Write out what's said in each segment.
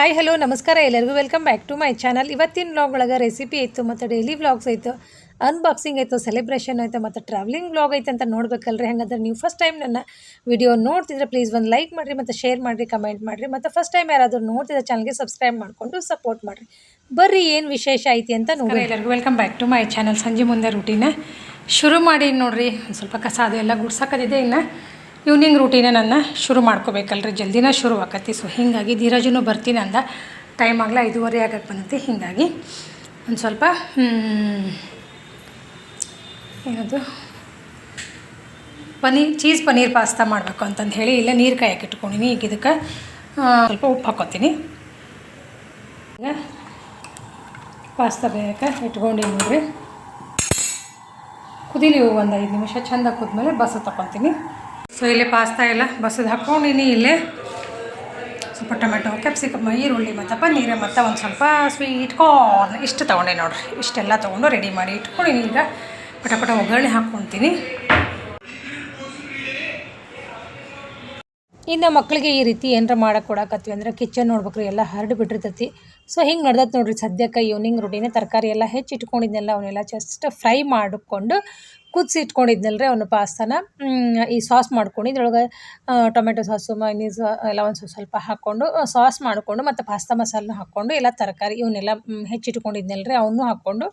Hi hello ನಮಸ್ಕಾರ ಎಲ್ಲರಿಗೂ. Welcome back to my channel ಇವತ್ತಿನ ವ್ಲಾಗ್ ಒಳಗೆ ರೆಸಿಪಿ ಇತ್ತು ಮತ್ತು ಡೈಲಿ ವ್ಲಾಗ್ಸ್ ಆಯಿತು ಅನ್ಬಾಕ್ಸಿಂಗ್ ಆಯಿತು ಸೆಲೆಬ್ರೇಷನ್ ಆಯಿತು ಮತ್ತು ಟ್ರಾವೆಲಿಂಗ್ ವ್ಲಾಗ್ ಐತೆ ಅಂತ ನೋಡ್ಬೇಕಲ್ರಿ. ಹಾಗಾದ್ರೆ ನೀವು ಫಸ್ಟ್ ಟೈಮ್ ನನ್ನ ವಿಡಿಯೋ ನೋಡ್ತಿದ್ರೆ ಪ್ಲೀಸ್ ಒಂದು ಲೈಕ್ ಮಾಡಿರಿ ಮತ್ತು ಶೇರ್ ಮಾಡಿರಿ ಕಮೆಂಟ್ ಮಾಡಿರಿ ಮತ್ತು ಫಸ್ಟ್ ಟೈಮ್ ಯಾರಾದರೂ ನೋಡ್ತಿದ್ರೆ ಚಾನಲ್ಗೆ ಸಬ್ಸ್ಕ್ರೈಬ್ ಮಾಡಿಕೊಂಡು ಸಪೋರ್ಟ್ ಮಾಡಿರಿ. ಬರ್ರಿ ಏನು ವಿಶೇಷ ಐತಿ ಅಂತ ನೋಡಿ ಎಲ್ಲರಿಗೂ. Welcome back to my channel ಸಂಜೆ ಮುಂದೆ ರೂಟೀನ ಶುರು ಮಾಡಿ ನೋಡಿರಿ ಒಂದು ಸ್ವಲ್ಪ ಕಸ ಅದು ಎಲ್ಲ ಗುಡ್ಸಾಕದಿದೆ ಇನ್ನು. ಈವ್ನಿಂಗ್ ರೂಟೀನೇ ನನ್ನ ಶುರು ಮಾಡ್ಕೋಬೇಕಲ್ರಿ. ಜಲ್ದಿನ ಶುರು ಆಕತಿ. ಸೊ ಹೀಗಾಗಿ ಧೀರಜನು ಬರ್ತೀನಿ ಅಂದ. ಟೈಮ್ ಆಗಲ ಐದೂವರೆ ಆಗಕ್ಕೆ ಬಂದೈತಿ. ಹೀಗಾಗಿ ಒಂದು ಸ್ವಲ್ಪ ಏನದು? ಪನೀರ್, ಚೀಸ್ ಪನ್ನೀರ್ ಪಾಸ್ತಾ ಮಾಡಬೇಕು ಅಂತಂದು ಹೇಳಿ ಇಲ್ಲ ನೀರು ಕಾಯಕ್ಕೆ ಇಟ್ಕೊಂಡಿನಿ. ಈಗ ಇದಕ್ಕೆ ಸ್ವಲ್ಪ ಉಪ್ಪು ಹಾಕೋತೀನಿ. ಈಗ ಪಾಸ್ತಾ ಬೇಯಕ್ಕೆ ಇಟ್ಕೊಂಡಿನಿ ನೋಡ್ರಿ. ಕುದೀಲಿ ಒಂದು ಐದು ನಿಮಿಷ, ಚಂದ ಕುದ್ಮೇಲೆ ಬಸ ತಗೊತೀನಿ ಸೊ ಇಲ್ಲಿ ಪಾಸ್ತಾ ಎಲ್ಲ ಬಸದು ಹಾಕ್ಕೊಂಡಿನಿ ಇಲ್ಲೇ ಸ್ವಲ್ಪ ಟೊಮೆಟೊ ಕ್ಯಾಪ್ಸಿಕಮ್ ಈರುಳ್ಳಿ ಮತ್ತು ನೀರೆ ಮತ್ತು ಒಂದು ಸ್ವಲ್ಪ ಸ್ವೀಟ್ ಕಾರ್ನ್ ಇಷ್ಟು ತೊಗೊಂಡೆ ನೋಡ್ರಿ. ಇಷ್ಟೆಲ್ಲ ತೊಗೊಂಡು ರೆಡಿ ಮಾಡಿ ಇಟ್ಕೊಂಡಿನಿ ಈಗ ಪಟ ಪಟ ಒಗ್ಗರಣೆ ಹಾಕ್ಕೊತೀನಿ. ಇನ್ನು ಮಕ್ಕಳಿಗೆ ಈ ರೀತಿ ಏನರ ಮಾಡಕ್ಕೆ ಕೊಡಕತ್ವಿ ಅಂದ್ರೆ ಕಿಚನ್ ನೋಡ್ಬೇಕ್ರಿ, ಎಲ್ಲ ಹರಡು ಬಿಟ್ಟಿರ್ತೈತಿ. ಸೊ ಹಿಂಗೆ ನಡ್ದತ್ ನೋಡ್ರಿ ಸದ್ಯಕ್ಕೆ ಈವ್ನಿಂಗ್ ರೂಟೀನೆ ತರಕಾರಿ ಎಲ್ಲ ಹೆಚ್ಚು ಇಟ್ಕೊಂಡಿದ್ನೆಲ್ಲ, ಅವನ್ನೆಲ್ಲ ಜಸ್ಟ್ ಫ್ರೈ ಮಾಡಿಕೊಂಡು ಕುದಿಸಿ ರೀ ಅವನು ಪಾಸ್ತಾನ. ಈ ಸಾಸ್ ಮಾಡ್ಕೊಂಡು ಇದ್ರೊಳಗೆ ಟೊಮೆಟೊ ಸಾಸು ಮೈನೀಸ್ ಎಲ್ಲ ಒಂದು ಸ್ವಲ್ಪ ಹಾಕ್ಕೊಂಡು ಸಾಸ್ ಮಾಡಿಕೊಂಡು ಮತ್ತು ಪಾಸ್ತಾ ಮಸಾಲನ ಹಾಕ್ಕೊಂಡು ಎಲ್ಲ ತರಕಾರಿ ಇವನ್ನೆಲ್ಲ ಹೆಚ್ಚಿಟ್ಕೊಂಡಿದ್ನಲ್ಲ ರೀ ಅವನ್ನೂ ಹಾಕ್ಕೊಂಡು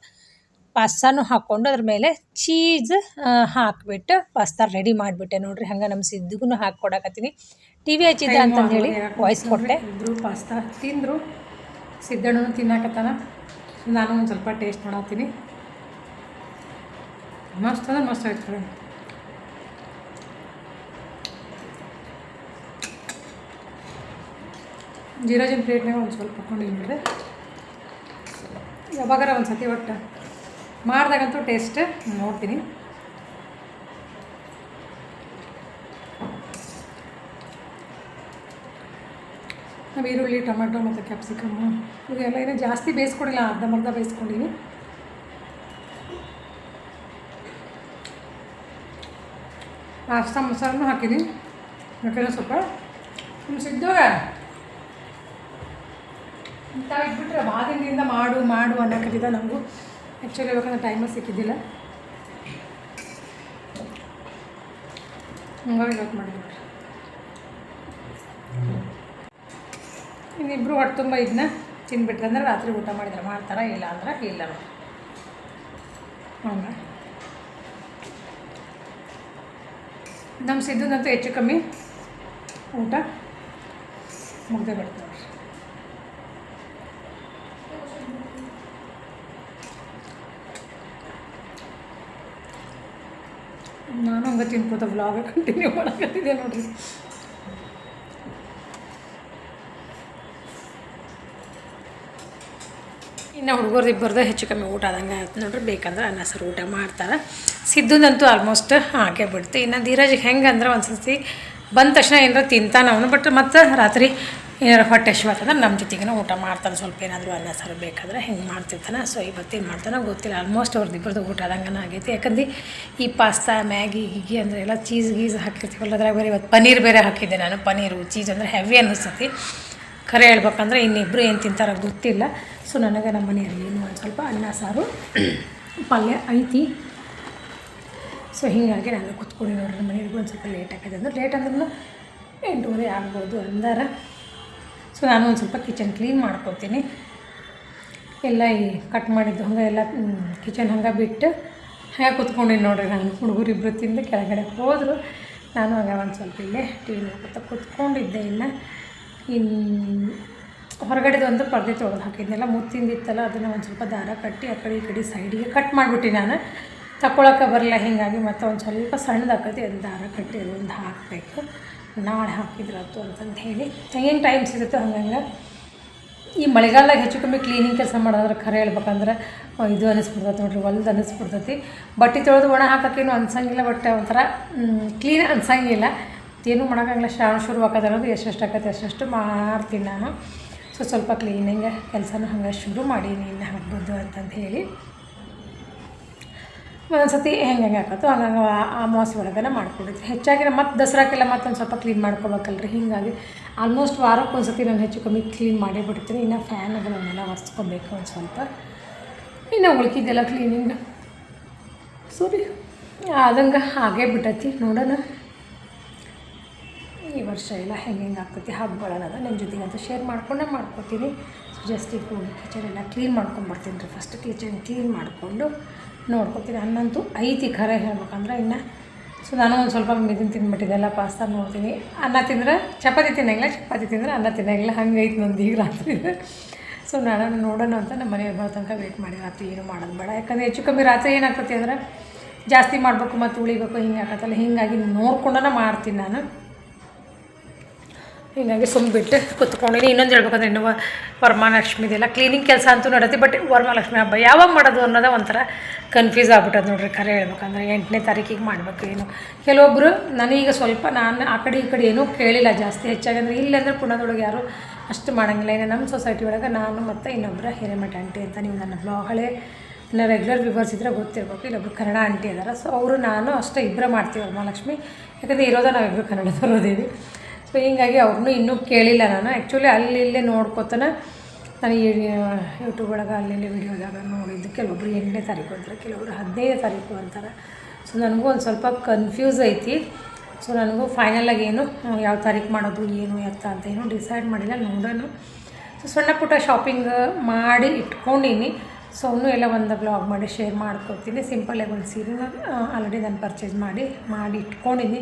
ಪಾಸ್ತಾನು ಹಾಕ್ಕೊಂಡು ಅದ್ರ ಮೇಲೆ ಚೀಸ್ ಹಾಕ್ಬಿಟ್ಟು ಪಾಸ್ತಾ ರೆಡಿ ಮಾಡಿಬಿಟ್ಟೆ. ನೋಡ್ರಿ ಹಂಗೆ ನಮ್ಮ ಸಿದ್ದಿಗೂ ಹಾಕಿ ಕೊಡಕತ್ತೀನಿ. ಟಿ ವಿ ಹಚ್ಚಿದ್ದೆ ಅಂತಂದು ಹೇಳಿ ವಾಯ್ಸ್ ಕೊಟ್ಟೆ. ಇಬ್ಬರು ಪಾಸ್ತಾ ತಿಂದರು ಸಿದ್ದಣ್ಣು ತಿನ್ನಾಕತ್ತಾನ. ನಾನು ಒಂದು ಸ್ವಲ್ಪ ಟೇಸ್ಟ್ ಮಾಡತ್ತೀನಿ ಮಸ್ತ್ ಅಂದ್ರೆ ಮಸ್ತ್ ಆಯ್ತು ಜೀರಾಜಿನ ಪ್ಲೇಟ್ನಾಗ ಒಂದು ಸ್ವಲ್ಪ ಹಾಕೊಂಡಿನಿ ನೋಡ್ರಿ. ಯಾವಾಗಾರ ಒಂದು ಸತಿ ಒಟ್ಟು. ಮಾಡಿದಾಗಂತೂ ಟೇಸ್ಟ್ ನೋಡ್ತೀನಿ. ನಾವು ಈರುಳ್ಳಿ, ಟೊಮೆಟೊ ಮತ್ತು ಕ್ಯಾಪ್ಸಿಕಮ್ಮು ಇವೆಲ್ಲ ಏನೋ ಜಾಸ್ತಿ ಬೇಯಿಸ್ಕೊಂಡಿಲ್ಲ ಅರ್ಧಂಬರ್ಧ ಬೇಯಿಸ್ಕೊಂಡಿನಿ ಪಾಸ್ತಾ ಮಸಾಲೂ ಹಾಕಿದ್ದೀನಿ ಯಾಕಂದ್ರೆ ಸ್ವಲ್ಪ ಸಿದ್ದೋಗ ಇಂಥ ಇಟ್ಬಿಟ್ರೆ ಭಾಳ ಮಾಡು ಮಾಡು ಮಾಡು ಕಲಿತ ನಮಗೂ. ಆ್ಯಕ್ಚುಲಿ ಇವಾಗಂದ್ರೆ ಟೈಮೇ ಸಿಕ್ಕಿದ್ದಿಲ್ಲ. ಹಂಗಾಗಿ ಇವತ್ತು ಮಾಡಿದ್ವಿ ನೋಡ್ರಿ ಇನ್ನಿಬ್ಬರು ಹೊಟ್ಟೆ ತುಂಬ ಇದನ್ನ ತಿನ್ಬಿಟ್ರೆ ಅಂದ್ರೆ ರಾತ್ರಿ ಊಟ ಮಾಡಿದ್ರೆ ಮಾಡ್ತಾರ ಇಲ್ಲ ಅಂದ್ರೆ ಇಲ್ಲ ನೋಡಿ. ಹಂಗೆ ನಮ್ಮ ಹೆಚ್ಚು ಕಮ್ಮಿ ಊಟ ಮುಗ್ದೇ ಬಿಡ್ತು ನೋಡ್ರಿ ನಾನು ಹಂಗೆ ತಿನ್ಕೋತ ಕಂಟಿನ್ಯೂ ಮಾಡಕತ್ತಿದ್ದೆ ನೋಡ್ರಿ. ಇನ್ನು ಹುಡುಗರು ಇಬ್ಬರದ್ದು ಹೆಚ್ಚು ಕಮ್ಮಿ ಊಟ ಆದಂಗೆ ಆಯ್ತು ನೋಡ್ರಿ. ಬೇಕಂದ್ರೆ ಅನ್ನ, ಸರ್ ಊಟ ಮಾಡ್ತಾರೆ. ಸಿದ್ದುದಂತೂ ಆಲ್ಮೋಸ್ಟ್ ಹಾಗೆ ಬಿಡ್ತು. ಇನ್ನು ಧೀರಜ್ ಹೆಂಗೆ ಅಂದ್ರೆ ಒಂದು ಸತಿ ಬಂದ ತಕ್ಷಣ ಏನಾರ ತಿಂತಾನೆ ಅವನು ಬಟ್ ಮತ್ತು ರಾತ್ರಿ ಏನಾರು ಹೊಟ್ಟೆ ಶಿವತ್ತಂದ್ರೆ ನಮ್ಮ ಜೊತೆಗೇನೆ ಊಟ ಮಾಡ್ತಾನೆ ಸ್ವಲ್ಪ ಏನಾದರೂ ಅನ್ನ, ಸಾರು ಬೇಕಾದ್ರೆ ಹಿಂಗೆ ಮಾಡ್ತಿರ್ತಾನೆ. ಸೊ ಇವತ್ತೇನು ಮಾಡ್ತಾನೆ, ಗೊತ್ತಿಲ್ಲ ಆಲ್ಮೋಸ್ಟ್ ಅವ್ರದ್ದು ಇಬ್ಬರದ್ದು ಊಟ ಅದಂಗನ ಆಗೈತಿ. ಯಾಕಂದ್ರೆ ಈ ಪಾಸ್ತಾ ಮ್ಯಾಗಿ ಗಿಗಿ ಅಂದರೆ ಎಲ್ಲ ಚೀಸ್ ಗೀಸ್ ಹಾಕಿರ್ತೀವಲ್ಲ, ಅದ್ರಾಗ ಬೇರೆ ಇವತ್ತು ಪನ್ನೀರ್ ಬೇರೆ ಹಾಕಿದ್ದೆ ನಾನು, ಪನ್ನೀರು ಚೀಸ್ ಅಂದರೆ ಹೆವಿ ಅನ್ನಿಸ್ತತಿ. ಖರೆ ಹೇಳ್ಬೇಕಂದ್ರೆ ಇನ್ನಿಬ್ಬರು ಏನು ತಿಂತಾರ ಗೊತ್ತಿಲ್ಲ. ಸೊ ನನಗೆ ನಮ್ಮ ಮನೆಯಲ್ಲಿ ಏನು ಒಂದು ಸ್ವಲ್ಪ ಅನ್ನ, ಸಾರು, ಪಲ್ಯ ಐತಿ. ಸೊ ಹೀಗಾಗಿ ನಾನು ಕೂತ್ಕೊಂಡು ನೋಡ್ರಿ ಮನೆಯವ್ರಿಗೂ ಒಂದು ಸ್ವಲ್ಪ ಲೇಟ್ ಆಗಿದೆ ಅಂದ್ರೆ ಲೇಟ್ ಅಂದ್ರೂ ಎಂಟೂವರೆ ಆಗ್ಬೋದು ಅಂದಾರ. ಸೊ ನಾನು ಒಂದು ಸ್ವಲ್ಪ ಕಿಚನ್ ಕ್ಲೀನ್ ಮಾಡ್ಕೊತೀನಿ. ಎಲ್ಲ ಈ ಕಟ್ ಮಾಡಿದ್ದು ಹಂಗೆ ಎಲ್ಲ ಕಿಚನ್ ಹಂಗೆ ಬಿಟ್ಟು ಹಾಗೆ ಕೂತ್ಕೊಂಡಿನಿ ನೋಡಿರಿ ನಾನು. ಹುಡುಗರು ಇಬ್ಬರು ತಿಂದು ಕೆಳಗಡೆ ಹೋದರು. ನಾನು ಹಾಗೆ ಒಂದು ಸ್ವಲ್ಪ ಇಲ್ಲೇ ಟಿ ವಿ ನೋಡ್ಕೊತ ಕೂತ್ಕೊಂಡಿದ್ದೆ ಇಲ್ಲ ಇನ್ನು ಹೊರಗಡೆದು ಒಂದು ಪರದೆ ತೊಳೆದು ಹಾಕಿದ್ನೆಲ್ಲ, ಮುತ್ತಿಂದಿತ್ತಲ್ಲ, ಅದನ್ನು ಒಂದು ಸ್ವಲ್ಪ ದಾರ ಕಟ್ಟಿ ಆ ಕಡೆ ಈ ಕಡೆ ಸೈಡಿಗೆ ಕಟ್ ಮಾಡಿಬಿಟ್ಟು ನಾನು. ತಗೊಳಕ್ಕೆ ಬರಲ್ಲ ಹೀಗಾಗಿ ಮತ್ತೆ ಒಂದು ಸ್ವಲ್ಪ ಸಣ್ಣದಾಕತಿ ಅದು ದಾರ ಕಟ್ಟಿ ಅದೊಂದು ಹಾಕಬೇಕು. ನಾಳೆ ಹಾಕಿದ್ರಾತು ಅಂತಂದು ಹೇಳಿ ಹೆಂಗೆ ಟೈಮ್ ಸಿಗುತ್ತೆ ಹಂಗಂಗೆ. ಈ ಮಳೆಗಾಲದಾಗ ಹೆಚ್ಚು ಕಮ್ಮಿ ಕ್ಲೀನಿಂಗ್ ಕೆಲಸ ಮಾಡೋದ್ರೆ ಖರೆ ಹೇಳ್ಬೇಕಂದ್ರೆ ಇದು ಅನಿಸ್ಬಿಡ್ತೈತೆ ನೋಡ್ರಿ, ಹೊಲ್ದು ಅನಿಸ್ಬಿಡ್ತೈತಿ. ಬಟ್ಟೆ ತೊಳೆದು ಒಣ ಹಾಕೋಕ್ಕೇನು ಅನ್ಸಂಗಿಲ್ಲ ಬಟ್ ಒಂಥರ ಕ್ಲೀನ್ ಅನ್ಸಂಗಿಲ್ಲ. ಏನೂ ಮಾಡೋಕ್ಕಾಗಲ್ಲ ಶ್ರಾವಣ ಶುರು ಆಗೋದು ಎಷ್ಟೆಷ್ಟು ಆಕತ್ತೆ ಅಷ್ಟೆಷ್ಟು ಮಾಡ್ತೀನಿ ನಾನು. ಸೊ ಸ್ವಲ್ಪ ಕ್ಲೀನಿಂಗ್ ಕೆಲಸನೂ ಹಂಗೆ ಶುರು ಮಾಡೀನಿ ಇನ್ನು ಹಾಕ್ಬೋದು ಅಂತಂದು ಹೇಳಿ ಒಂದೊಂದು ಸತಿ ಹೆಂಗೆ ಹೆಂಗೆ ಹಾಕತ್ತೋ ಹಂಗಂಗೆ ಅಮಾವಾಸ್ಯೆ ಒಳಗೆಲ್ಲ ಮಾಡ್ಕೊಂಡಿದ್ವಿ ಹೆಚ್ಚಾಗಿ ಮತ್ತು ದಸರಾಕ್ಕೆಲ್ಲ ಮತ್ತೊಂದು ಸ್ವಲ್ಪ ಕ್ಲೀನ್ ಮಾಡ್ಕೊಬೇಕಲ್ರಿ. ಹೀಗಾಗಿ ಆಲ್ಮೋಸ್ಟ್ ವಾರಕ್ಕೆ ಒಂದು ಸತಿ ನಾನು ಹೆಚ್ಚು ಕಮ್ಮಿ ಕ್ಲೀನ್ ಮಾಡೇ ಬಿಡ್ತೀನಿ. ಇನ್ನು ಫ್ಯಾನ್ಗಳನ್ನೆಲ್ಲ ಒರೆಸ್ಕೊಬೇಕು ಒಂದು ಸ್ವಲ್ಪ. ಇನ್ನು ಉಳ್ಕಿದ್ದೆಲ್ಲ ಕ್ಲೀನಿಂಗ್ ಸಾರಿ ಅದಂಗೆ ಹಾಗೇ ಬಿಟ್ಟೈತಿ. ನೋಡೋಣ. ಈ ವರ್ಷ ಎಲ್ಲ ಹೆಂಗೆ ಹೆಂಗೆ ಆಗ್ತೈತಿ ಹಬ್ಬಗಳನ್ನದ ನಿಮ್ಮ ಜೊತೆಗೆ ಅಂತ ಶೇರ್ ಮಾಡ್ಕೊಂಡೇ ಮಾಡ್ಕೊತೀನಿ. ಜಸ್ಟ್ ಈಗ ಹೋಗಿ ಕಿಚನ್ ಎಲ್ಲ ಕ್ಲೀನ್ ಮಾಡ್ಕೊಂಡು ಬರ್ತೀನಿ ರೀ. ಫಸ್ಟ್ ಕಿಚನ್ ಕ್ಲೀನ್ ಮಾಡಿಕೊಂಡು ನೋಡ್ಕೊತೀನಿ ಅನ್ನಂತೂ ಐತಿ ಖರೆ ಹೇಳ್ಬೇಕಂದ್ರೆ ಇನ್ನು. ಸೊ ನಾನು ಒಂದು ಸ್ವಲ್ಪ ಮಿದಿನ ತಿಂದ್ಬಿಟ್ಟಿದ್ದೆಲ್ಲ ಪಾಸ್ತಾ ನೋಡ್ತೀನಿ. ಅನ್ನ ತಿಂದ್ರೆ ಚಪಾತಿ ತಿನ್ನಂಗಿಲ್ಲ, ಚಪಾತಿ ತಿಂದರೆ ಅನ್ನ ತಿನ್ನಂಗಿಲ್ಲ. ಹಂಗೆ ಐತಿ ನಂದು ಈಗ ರಾತ್ರಿ. ಸೊ ನಾನು ನೋಡೋಣ ಅಂತ ನಮ್ಮ ಮನೆಯವ್ರು ಬರೋ ತನಕ ವೇಟ್ ಮಾಡಿ. ರಾತ್ರಿ ಏನು ಮಾಡೋದು ಬೇಡ. ಯಾಕಂದರೆ ಹೆಚ್ಚು ಕಮ್ಮಿ ರಾತ್ರಿ ಏನಾಗ್ತತಿ ಅಂದ್ರೆ ಜಾಸ್ತಿ ಮಾಡಬೇಕು ಮತ್ತು ಉಳಿಬೇಕು, ಹಿಂಗೆ ಆಗತ್ತಲ್ಲ. ಹೀಗಾಗಿ ನೋಡ್ಕೊಂಡನ ಮಾಡ್ತೀನಿ ನಾನು. ಹೀಗಾಗಿ ಸುಮ್ಮ ಬಿಟ್ಟು ಕುತ್ಕೊಂಡಿನಿ. ಇನ್ನೊಂದು ಹೇಳ್ಬೇಕಂದ್ರೆ ಇನ್ನು ಲಕ್ಷ್ಮಿ ವರಮಹಾಲಕ್ಷ್ಮಿದೆಲ್ಲ ಕ್ಲೀನಿಂಗ್ ಕೆಲಸ ಅಂತೂ ನಡತಿ ಬಟ್ ವರಮಹಾಲಕ್ಷ್ಮಿ ಹಬ್ಬ ಯಾವಾಗ ಮಾಡೋದು ಅನ್ನೋದೇ ಒಂಥರ ಕನ್ಫ್ಯೂಸ್ ಆಗ್ಬಿಟ್ಟದ ನೋಡ್ರಿ ಖರೆ ಹೇಳ್ಬೇಕಂದ್ರೆ ಎಂಟನೇ ತಾರೀಕಿಗೆ ಮಾಡಬೇಕು ಏನು. ಕೆಲವೊಬ್ಬರು ನನಗೀಗ ಸ್ವಲ್ಪ ನಾನು ಆ ಕಡೆ ಈ ಕಡೆ ಏನೂ ಕೇಳಿಲ್ಲ ಜಾಸ್ತಿ ಹೆಚ್ಚಾಗಿ. ಅಂದರೆ ಇಲ್ಲಂದ್ರೆ ಪುಣದೊಳಗೆ ಯಾರು ಅಷ್ಟು ಮಾಡೋಂಗಿಲ್ಲ. ಇನ್ನು ನಮ್ಮ ಸೊಸೈಟಿ ಒಳಗೆ ನಾನು ಮತ್ತು ಇನ್ನೊಬ್ಬರ ಹಿರೇಮಠ ಆಂಟಿ ಅಂತ ನೀವು ನನ್ನ ಬ್ಲಾಗ್ ಹಳೆ ನನ್ನ ರೆಗ್ಯುಲರ್ ವಿವರ್ಸ್ ಇದ್ರೆ ಗೊತ್ತಿರ್ಬೇಕು. ಇಲ್ಲೊಬ್ರು ಕನ್ನಡ ಆಂಟಿ ಇದ್ದಾರೆ ಸೊ ಅವರು ನಾನು ಅಷ್ಟೇ ಇಬ್ಬರೇ ಮಾಡ್ತೀವಿ ಮಹಾಲಕ್ಷ್ಮಿ. ಯಾಕಂದರೆ ಇರೋದೇ ನಾವಿಬ್ಬರು ಕನ್ನಡದವರು ಅದೇವಿ ಸೊ ಹೀಗಾಗಿ ಅವ್ರನ್ನೂ ಇನ್ನೂ ಕೇಳಿಲ್ಲ ನಾನು. ಆ್ಯಕ್ಚುಲಿ ಅಲ್ಲಿ ಇಲ್ಲೇ ನೋಡ್ಕೊತಾನ ನಾನು ಯೂಟ್ಯೂಬ್ ಒಳಗೆ ಅಲ್ಲಿ ವೀಡಿಯೋದಾಗ ನೋಡಿದ್ದು ಕೆಲವೊಬ್ರು ಎಂಟನೇ ತಾರೀಕು ಅಂತಾರೆ, ಕೆಲವೊಬ್ರು ಹದಿನೈದು ತಾರೀಕು ಅಂತಾರೆ. ಸೊ ನನಗೂ ಒಂದು ಸ್ವಲ್ಪ ಕನ್ಫ್ಯೂಸ್ ಐತಿ. ಸೊ ನನಗೂ ಫೈನಲಾಗಿ ಏನು ಯಾವ ತಾರೀಕು ಮಾಡೋದು, ಏನು, ಎತ್ತ ಅಂತ ಏನು ಡಿಸೈಡ್ ಮಾಡಿಲ್ಲ, ನೋಡೋಣ. ಸೊ ಸಣ್ಣ ಪುಟ್ಟ ಶಾಪಿಂಗ್ ಮಾಡಿ ಇಟ್ಕೊಂಡೀನಿ. ಸೊ ಅವನು ಎಲ್ಲ ಒಂದು ಬ್ಲಾಗ್ ಮಾಡಿ ಶೇರ್ ಮಾಡ್ಕೊತೀನಿ ಸಿಂಪಲ್ಲಾಗಿ ಒಂದು ಸೀರೆನ ಆಲ್ರೆಡಿ ನಾನು ಪರ್ಚೇಸ್ ಮಾಡಿ ಮಾಡಿ ಇಟ್ಕೊಂಡಿನಿ.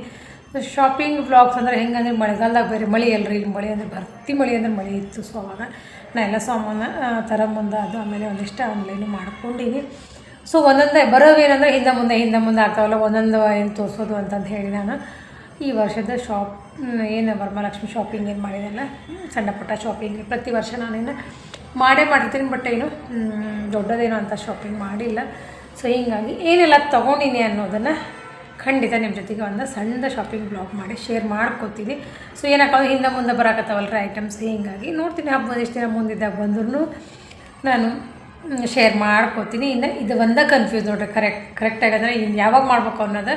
ಶಾಪಿಂಗ್ ವ್ಲಾಗ್ಸ್ ಅಂದರೆ ಹೆಂಗಂದ್ರೆ ಮಳೆಗಾಲದಾಗ ಬೇರೆ ಮಳೆ ಅಲ್ರಿ, ಇಲ್ಲಿ ಮಳೆ ಅಂದರೆ ಭರ್ತಿ ಮಳೆ ಅಂದ್ರೆ ಮಳೆ ಇತ್ತು. ಸೊ ಅವಾಗ ನಾ ಎಲ್ಲ ಸಾಮಾನು ತರಮುಂದೆ ಅದು ಆಮೇಲೆ ಒಂದಿಷ್ಟು ಆನ್ಲೈನು ಮಾಡ್ಕೊಂಡೀನಿ. ಸೊ ಒಂದೊಂದೇ ಬರೋವೇನಂದ್ರೆ ಹಿಂದೆ ಮುಂದೆ ಹಿಂದೆ ಮುಂದೆ ಆಗ್ತಾವಲ್ಲ, ಒಂದೊಂದು ಏನು ತೋರಿಸೋದು ಅಂತಂದು ಹೇಳಿ ನಾನು. ಈ ವರ್ಷದ ಶಾಪ್ ಏನು ವರಮಹಾಲಕ್ಷ್ಮಿ ಶಾಪಿಂಗ್ ಏನು ಮಾಡಿದೆಲ್ಲ ಸಣ್ಣ ಪುಟ್ಟ ಶಾಪಿಂಗ್ ಪ್ರತಿ ವರ್ಷ ನಾನೇನು ಮಾಡೇ ಮಾಡಿರ್ತೀನಿ ಬಟ್ ಏನು ದೊಡ್ಡದೇನು ಅಂತ ಶಾಪಿಂಗ್ ಮಾಡಿಲ್ಲ. ಸೊ ಹೀಗಾಗಿ ಏನೆಲ್ಲ ತೊಗೊಂಡಿನಿ ಅನ್ನೋದನ್ನು ಖಂಡಿತ ನಿಮ್ಮ ಜೊತೆಗೆ ಒಂದು ಸಣ್ಣ ಶಾಪಿಂಗ್ ಬ್ಲಾಗ್ ಮಾಡಿ ಶೇರ್ ಮಾಡ್ಕೋತೀನಿ. ಸೊ ಏನಾಗೋದು ಹಿಂದೆ ಮುಂದೆ ಬರಾಕತ್ತಾವಲ್ರಿ ಐಟಮ್ಸ್ ಹೀಗಾಗಿ ನೋಡ್ತೀನಿ ಹಬ್ಬ ಎಷ್ಟು ದಿನ ಮುಂದಿದ್ದಾಗ ಬಂದ್ರೂ ನಾನು ಶೇರ್ ಮಾಡ್ಕೋತೀನಿ. ಇನ್ನು ಇದು ಒಂದ ಕನ್ಫ್ಯೂಸ್ ನೋಡ್ರಿ ಕರೆಕ್ಟ್ ಕರೆಕ್ಟಾಗಿ ಅಂದರೆ ಇನ್ನು ಯಾವಾಗ ಮಾಡ್ಬೇಕು ಅನ್ನೋದು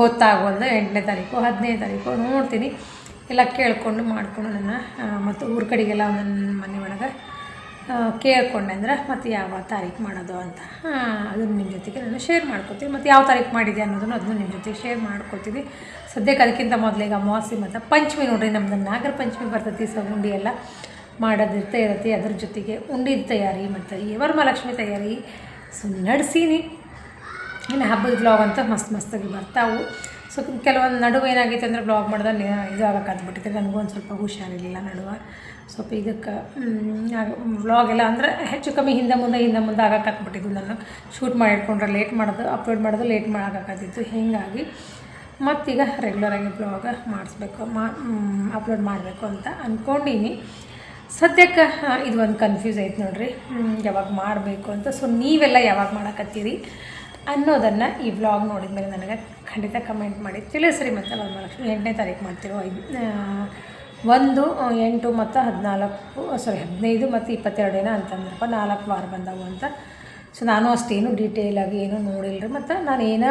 ಗೊತ್ತಾಗೋದು. ಎಂಟನೇ ತಾರೀಕು, ಹದಿನೈದು ತಾರೀಕು ನೋಡ್ತೀನಿ. ಎಲ್ಲ ಕೇಳಿಕೊಂಡು ಮಾಡಿಕೊಂಡು ನನ್ನ ಮತ್ತು ಊರ ಕಡೆಗೆಲ್ಲ ನನ್ನ ಮನೆ ಒಳಗೆ ಕೇಳ್ಕೊಂಡೆ ಅಂದ್ರೆ, ಮತ್ತು ಯಾವ ತಾರೀಕು ಮಾಡೋದು ಅಂತ? ಅದನ್ನು ನಿಮ್ಮ ಜೊತೆಗೆ ನಾನು ಶೇರ್ ಮಾಡ್ಕೋತೀವಿ ಮತ್ತು ಯಾವ ತಾರೀಕು ಮಾಡಿದೆ ಅನ್ನೋದನ್ನು ಅದನ್ನು ನಿಮ್ಮ ಜೊತೆಗೆ ಶೇರ್ ಮಾಡ್ಕೋತೀವಿ ಸದ್ಯಕ್ಕೆ ಅದಕ್ಕಿಂತ ಮೊದಲಿಗೆ ಅಮಾವಾಸ್ಯೆ ಮತ್ತು ಪಂಚಮಿ ನೋಡ್ರಿ ನಮ್ಮದು ನಾಗರ ಪಂಚಮಿ ಬರ್ತೈತಿ, ಸೊ ಉಂಡಿ ಎಲ್ಲ ಮಾಡೋದಿರ್ತಾ ಇರತ್ತೆ. ಅದ್ರ ಜೊತೆಗೆ ಉಂಡಿ ತಯಾರಿ ಮತ್ತು ಈ ವರಮಹಾಲಕ್ಷ್ಮಿ ತಯಾರಿ. ಸೊ ನಡೆಸೀನಿ. ಇನ್ನು ಹಬ್ಬದ ಬ್ಲಾಗ್ ಅಂತ ಮಸ್ತ್ ಮಸ್ತಾಗಿ ಬರ್ತಾವು. ಸೊ ಕೆಲವೊಂದು ನಡುವೆ ಏನಾಗಿತ್ತು ಅಂದರೆ ಬ್ಲಾಗ್ ಮಾಡಿದ್ರೆ ಇದು ಆಗಕ್ಕಾಗ್ಬಿಟ್ಟಿದೆ ನನಗೂ ಒಂದು ಸ್ವಲ್ಪ ಹುಷಾರಿರಲಿಲ್ಲ ನಡುವೆ. ಸ್ವಲ್ಪ ಇದಕ್ಕೆ ವ್ಲಾಗ್ ಎಲ್ಲ ಅಂದರೆ ಹೆಚ್ಚು ಕಮ್ಮಿ ಹಿಂದೆ ಮುಂದೆ ಹಿಂದೆ ಮುಂದೆ ಆಗಕ್ಕಾಗ್ಬಿಟ್ಟಿದ್ದು ನಾನು. ಶೂಟ್ ಮಾಡಿ ಇಟ್ಕೊಂಡ್ರೆ ಲೇಟ್ ಮಾಡೋದು ಅಪ್ಲೋಡ್ ಮಾಡೋದು ಲೇಟ್ ಮಾಡೋಕ್ಕಾಗ್ತಿತ್ತು. ಹೀಗಾಗಿ ಮತ್ತೀಗ ರೆಗ್ಯುಲರಾಗಿ ಬ್ಲಾಗ್ ಮಾಡಿಸ್ಬೇಕು, ಮಾ ಅಪ್ಲೋಡ್ ಮಾಡಬೇಕು ಅಂತ ಅಂದ್ಕೊಂಡೀನಿ ಸದ್ಯಕ್ಕೆ ಇದು ಒಂದು ಕನ್ಫ್ಯೂಸ್ ಐತೆ ನೋಡಿರಿ. ಯಾವಾಗ ಮಾಡಬೇಕು ಅಂತ. ಸೊ ನೀವೆಲ್ಲ ಯಾವಾಗ ಮಾಡಕತ್ತೀರಿ? ಅನ್ನೋದನ್ನು ಈ ವ್ಲಾಗ್ ನೋಡಿದ ಮೇಲೆ ನನಗೆ ಖಂಡಿತ ಕಮೆಂಟ್ ಮಾಡಿ. ತಿಳಿಸ್ರಿ ಮತ್ತು ವರಮಹಾಲಕ್ಷ್ಮಿ ಎಂಟನೇ ತಾರೀಕು ಮಾಡ್ತಿರೋ ಐದು ಒಂದು ಎಂಟು ಮತ್ತು ಹದಿನಾಲ್ಕು ಸಾರಿ ಹದಿನೈದು ಮತ್ತು ಇಪ್ಪತ್ತೆರಡೇನ ಅಂತಂದ್ರಪ್ಪ, ನಾಲ್ಕು ವಾರ ಬಂದವು ಅಂತ. ಸೊ ನಾನು ಅಷ್ಟೇನು ಆಗಿ ಏನು ನೋಡಿಲ್ಲ ರೀ ಮತ್ತು ನಾನು ಏನು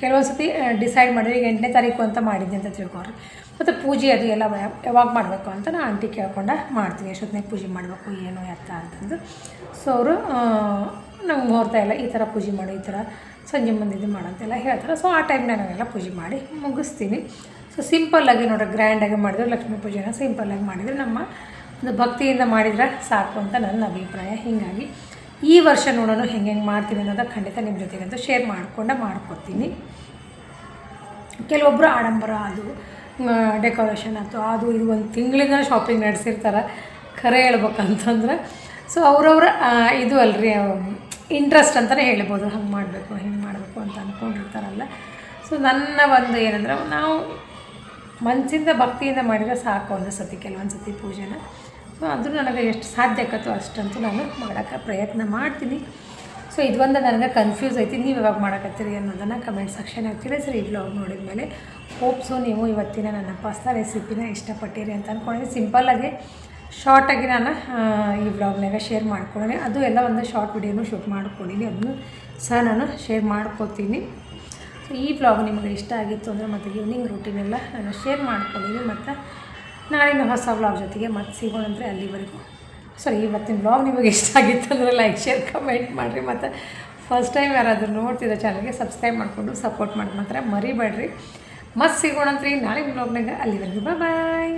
ಕೆಲವೊಂದು ಸತಿ ಡಿಸೈಡ್ ಮಾಡಿದ್ರೆ ಈಗ ಎಂಟನೇ ತಾರೀಕು ಅಂತ ಮಾಡಿದ್ದೆ ಅಂತ ತಿಳ್ಕೊಳ್ರಿ. ಮತ್ತು ಪೂಜೆ ಅದು ಎಲ್ಲ ಯಾವಾಗ ಮಾಡಬೇಕು ಅಂತ ನಾನು ಆಂಟಿ ಕೇಳ್ಕೊಂಡು ಮಾಡ್ತೀನಿ. ಎಷ್ಟೊತ್ತಿನಾಗ ಪೂಜೆ ಮಾಡಬೇಕು, ಏನು ಎತ್ತ ಅಂತಂದು. ಸೊ ಅವರು ನಂಗೆ ಮುಹೂರ್ತ ಎಲ್ಲ ಈ ಥರ ಪೂಜೆ ಮಾಡು, ಈ ಥರ ಸಂಜೆ ಮುಂದೆ ಇದು ಮಾಡು ಅಂತೆಲ್ಲ ಹೇಳ್ತಾರೆ. ಸೊ ಆ ಟೈಮ್ನಾಗ ನಾನೆಲ್ಲ ಪೂಜೆ ಮಾಡಿ ಮುಗಿಸ್ತೀನಿ. ಸೊ ಸಿಂಪಲ್ಲಾಗಿ ನೋಡ್ರಿ ಗ್ರ್ಯಾಂಡಾಗಿ ಮಾಡಿದ್ರು ಲಕ್ಷ್ಮೀ ಪೂಜೆನ ಸಿಂಪಲ್ಲಾಗಿ ಮಾಡಿದರೆ ನಮ್ಮ ಒಂದು ಭಕ್ತಿಯಿಂದ ಮಾಡಿದ್ರೆ ಸಾಕು ಅಂತ ನನ್ನ ಅಭಿಪ್ರಾಯ. ಹೀಗಾಗಿ ಈ ವರ್ಷ ನೋಡೋಣ ಹೆಂಗೆ ಹೆಂಗೆ ಮಾಡ್ತೀವಿ ಅನ್ನೋದು ಖಂಡಿತ ನಿಮ್ಮ ಜೊತೆಗಂತೂ ಶೇರ್ ಮಾಡಿಕೊಂಡೆ ಮಾಡ್ಕೊತೀನಿ ಕೆಲವೊಬ್ಬರು ಆಡಂಬರ ಅದು ಡೆಕೋರೇಷನ್ ಆಯ್ತು ಅದು ಇದು ಒಂದು ತಿಂಗಳಿಂದ ಶಾಪಿಂಗ್ ನಡೆಸಿರ್ತಾರೆ. ಖರೆ ಹೇಳ್ಬೇಕಂತಂದ್ರೆ ಸೊ ಅವರವ್ರ ಇದು ಅಲ್ರಿ ಇಂಟ್ರೆಸ್ಟ್ ಅಂತಲೇ ಹೇಳ್ಬೋದು. ಹಂಗೆ ಮಾಡಬೇಕು, ಹಿಂಗೆ ಮಾಡಬೇಕು ಅಂತ ಅಂದ್ಕೊಂಡಿರ್ತಾರಲ್ಲ ಸೊ ನನ್ನ ಒಂದು ಏನಂದ್ರೆ, ನಾವು ಮನಸ್ಸಿಂದ ಭಕ್ತಿಯಿಂದ ಮಾಡಿದರೆ ಸಾಕು ಸತಿ ಕೆಲವೊಂದು ಸತಿ ಪೂಜೆನ. ಸೊ ನನಗೆ ಎಷ್ಟು ಸಾಧ್ಯ ಆಕತ್ತೋ ಅಷ್ಟಂತೂ ನಾನು ಮಾಡೋಕ್ಕೆ ಪ್ರಯತ್ನ ಮಾಡ್ತೀನಿ. ಸೊ ಇದೊಂದು ನನಗೆ ಕನ್ಫ್ಯೂಸ್ ಐತಿ. ನೀವು ಯಾವಾಗ ಮಾಡಕತ್ತೀರಿ ಅನ್ನೋದನ್ನು ಕಮೆಂಟ್ ಸೆಕ್ಷನಾಗ ತಿಳಿಸ್ರಿ. ಈ ಬ್ಲಾಗ್ ನೋಡಿದ ಮೇಲೆ ಹೋಪ್ಸು ನೀವು ಇವತ್ತಿನ ನನ್ನ ಪಾಸ್ತಾ ರೆಸಿಪಿನ ಇಷ್ಟಪಟ್ಟಿರಿ ಅಂತ ಅಂದ್ಕೊಂಡಿದ್ದೀನಿ ಸಿಂಪಲ್ಲಾಗಿ ಶಾರ್ಟಾಗಿ ನಾನು ಈ ಬ್ಲಾಗ್ನಾಗ ಶೇರ್ ಮಾಡ್ಕೊಂಡಿನಿ ಅದು ಎಲ್ಲ ಒಂದು ಶಾರ್ಟ್ ವಿಡಿಯೋನು ಶೂಟ್ ಮಾಡ್ಕೊಂಡಿನಿ. ಅದನ್ನು ಸಹ ನಾನು ಶೇರ್ ಮಾಡ್ಕೋತೀನಿ. ಸೊ ಈ ಬ್ಲಾಗ್ ನಿಮಗೆ ಇಷ್ಟ ಆಗಿತ್ತು ಅಂದರೆ ಮತ್ತು ಈವ್ನಿಂಗ್ ರೂಟೀನ್ ಎಲ್ಲ ನಾನು ಶೇರ್ ಮಾಡ್ಕೊಂಡಿದ್ದೀನಿ ಮತ್ತು ನಾಳಿನ ಹೊಸ ವ್ಲಾಗ್ ಜೊತೆಗೆ ಮತ್ತೆ ಸಿಗೋಣ ಅಂದರೆ ಅಲ್ಲಿವರೆಗೂ. ಸರಿ ಇವತ್ತಿನ ಬ್ಲಾಗ್ ನಿಮಗೆ ಇಷ್ಟ ಆಗಿತ್ತು ಅಂದರೆ ಲೈಕ್ ಶೇರ್ ಕಮೆಂಟ್ ಮಾಡಿರಿ. ಮತ್ತು ಫಸ್ಟ್ ಟೈಮ್ ಯಾರಾದರೂ ನೋಡ್ತಿದ್ದ ಚಾನಲ್ಗೆ ಸಬ್ಸ್ಕ್ರೈಬ್ ಮಾಡಿಕೊಂಡು ಸಪೋರ್ಟ್ ಮಾಡಿ ಮಾತ್ರ ಮರಿಬೇಡ್ರಿ. ಮತ್ತೆ ಸಿಗೋಣ ಅಂತ ನಾಳೆ ವ್ಲಾಗ್ನಾಗ ಅಲ್ಲಿವರೆಗೂ ಬಾಯ್